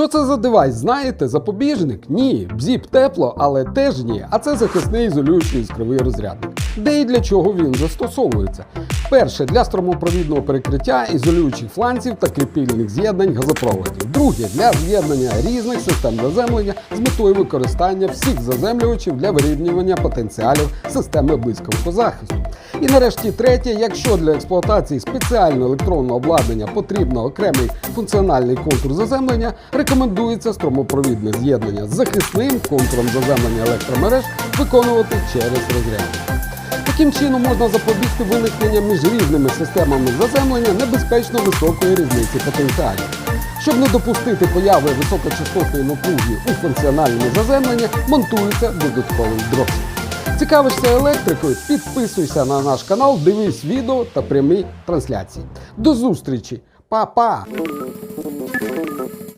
Що це за девайс? Знаєте? Запобіжник? Ні. Бзіп тепло, але теж ні. А це захисний ізолюючий іскровий розрядник. Де і для чого він застосовується? Перше для струмопровідного перекриття ізолюючих фланців та кріпильних з'єднань газопроводів. Друге для з'єднання різних систем заземлення з метою використання всіх заземлювачів для вирівнювання потенціалів системи близькового захисту. І нарешті третє, якщо для експлуатації спеціального електронного обладнання потрібно окремий функціональний контур заземлення, рекомендується струмопровідне з'єднання з захисним контуром заземлення електромереж виконувати через розряд. Таким чином можна запобігти виникнення між різними системами заземлення небезпечно високої різниці потенціалів. Щоб не допустити появи високочастотної напруги у функціональному заземленні, монтується додатковий дросіль. Цікавишся електрикою? Підписуйся на наш канал, дивись відео та прямі трансляції. До зустрічі, Па-па!